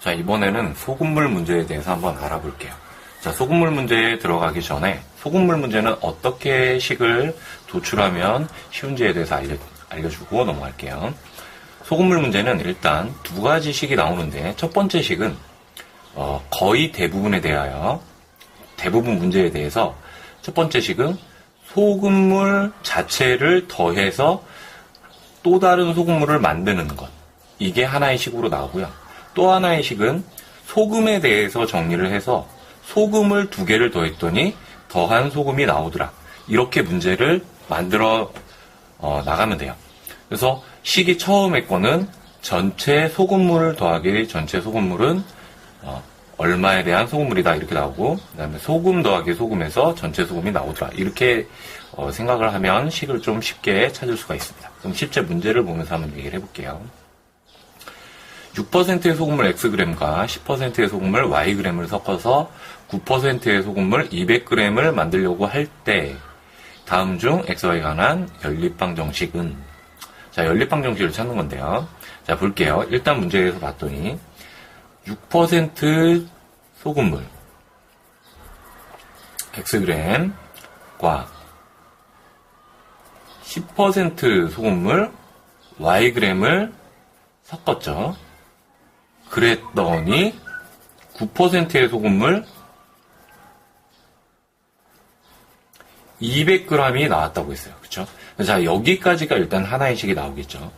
자, 이번에는 소금물 문제에 대해서 한번 알아볼게요. 자, 소금물 문제에 들어가기 전에 소금물 문제는 어떻게 식을 도출하면 쉬운지에 대해서 알려, 알려주고 넘어갈게요. 소금물 문제는 일단 두 가지 식이 나오는데 첫 번째 식은 어, 거의 대부분에 대하여 대부분 문제에 대해서 첫 번째 식은 소금물 자체를 더해서 또 다른 소금물을 만드는 것. 이게 하나의 식으로 나오고요. 또 하나의 식은 소금에 대해서 정리를 해서 소금을 두 개를 더했더니 더한 소금이 나오더라. 이렇게 문제를 만들어 어, 나가면 돼요. 그래서 식이 처음에 거는 전체 소금물 더하기 전체 소금물은 어, 얼마에 대한 소금물이다 이렇게 나오고 그다음에 소금 더하기 소금에서 전체 소금이 나오더라 이렇게 어, 생각을 하면 식을 좀 쉽게 찾을 수가 있습니다. 그럼 실제 문제를 보면서 한번 얘기를 해볼게요. 6%의 소금물 Xg과 10%의 소금물 Yg을 섞어서 9%의 소금물 200g을 만들려고 할 때 다음 중 XY에 관한 연립방 정식은 자 연립방 정식을 찾는 건데요. 자 볼게요. 일단 문제에서 봤더니 6% 소금물 Xg과 10% 소금물 Yg을 섞었죠. 그랬더니 9%의 소금물 200g이 나왔다고 했어요. 그쵸? 자, 여기까지가 일단 하나의 식이 나오겠죠.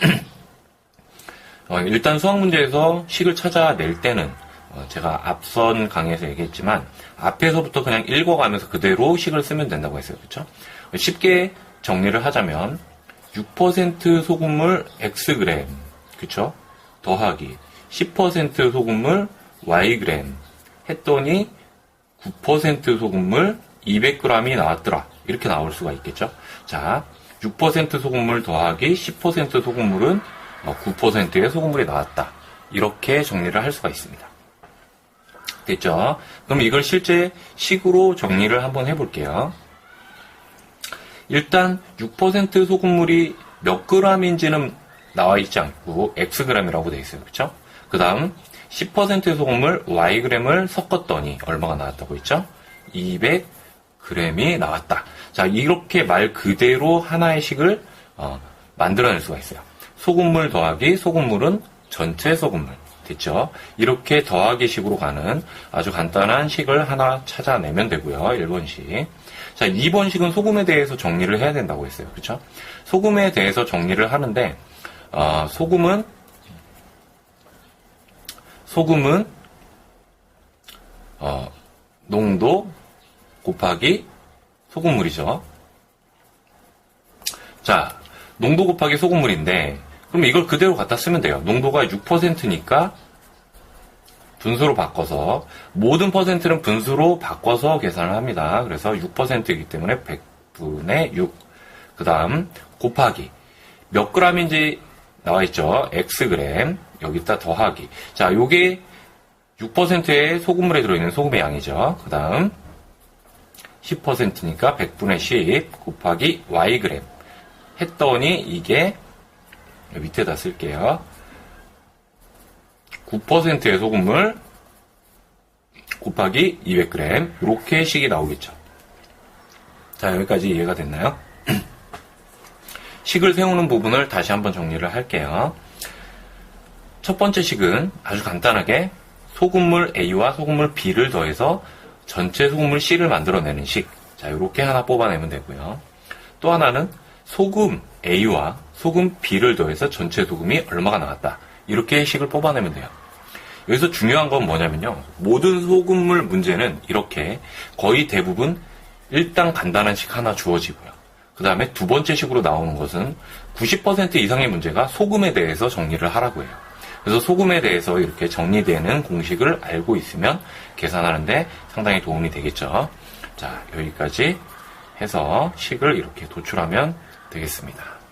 어, 일단 수학 문제에서 식을 찾아낼 때는 어, 제가 앞선 강의에서 얘기했지만 앞에서부터 그냥 읽어가면서 그대로 식을 쓰면 된다고 했어요. 그쵸? 쉽게 정리를 하자면 6% 소금물 Xg 그쵸? 더하기 10% 소금물 Yg 했더니 9% 소금물 200g이 나왔더라. 이렇게 나올 수가 있겠죠. 자, 6% 소금물 더하기 10% 소금물은 9%의 소금물이 나왔다. 이렇게 정리를 할 수가 있습니다. 됐죠? 그럼 이걸 실제 식으로 정리를 한번 해볼게요. 일단 6% 소금물이 몇 g인지는 나와 있지 않고 xg이라고 되어 있어요. 그렇죠? 그 다음 10%의 소금물 yg을 섞었더니 얼마가 나왔다고 했죠? 200g이 나왔다. 자 이렇게 말 그대로 하나의 식을 어, 만들어낼 수가 있어요. 소금물 더하기 소금물은 전체 소금물. 됐죠? 이렇게 더하기 식으로 가는 아주 간단한 식을 하나 찾아내면 되고요. 1번식. 자, 2번식은 소금에 대해서 정리를 해야 된다고 했어요. 그렇죠? 소금에 대해서 정리를 하는데 어, 소금은 소금은 어, 농도 곱하기 소금물이죠. 자, 농도 곱하기 소금물인데 그럼 이걸 그대로 갖다 쓰면 돼요. 농도가 6%니까 분수로 바꿔서 모든 퍼센트는 분수로 바꿔서 계산을 합니다. 그래서 6%이기 때문에 100분의 6. 그 다음 곱하기 몇 g인지 나와 있죠. xg 여기다 더하기. 자, 요게 6%의 소금물에 들어있는 소금의 양이죠. 그 다음 10%니까 100분의 10 곱하기 yg 했더니 이게 밑에다 쓸게요. 9%의 소금물 곱하기 200g 이렇게 식이 나오겠죠. 자 여기까지 이해가 됐나요? 식을 세우는 부분을 다시 한번 정리를 할게요. 첫 번째 식은 아주 간단하게 소금물 A와 소금물 B를 더해서 전체 소금물 C를 만들어내는 식. 자, 이렇게 하나 뽑아내면 되고요. 또 하나는 소금 A와 소금 B를 더해서 전체 소금이 얼마가 나왔다. 이렇게 식을 뽑아내면 돼요. 여기서 중요한 건 뭐냐면요. 모든 소금물 문제는 이렇게 거의 대부분 일단 간단한 식 하나 주어지고요. 그 다음에 두 번째 식으로 나오는 것은 90% 이상의 문제가 소금에 대해서 정리를 하라고 해요. 그래서 소금에 대해서 이렇게 정리되는 공식을 알고 있으면 계산하는데 상당히 도움이 되겠죠. 자, 여기까지 해서 식을 이렇게 도출하면 되겠습니다.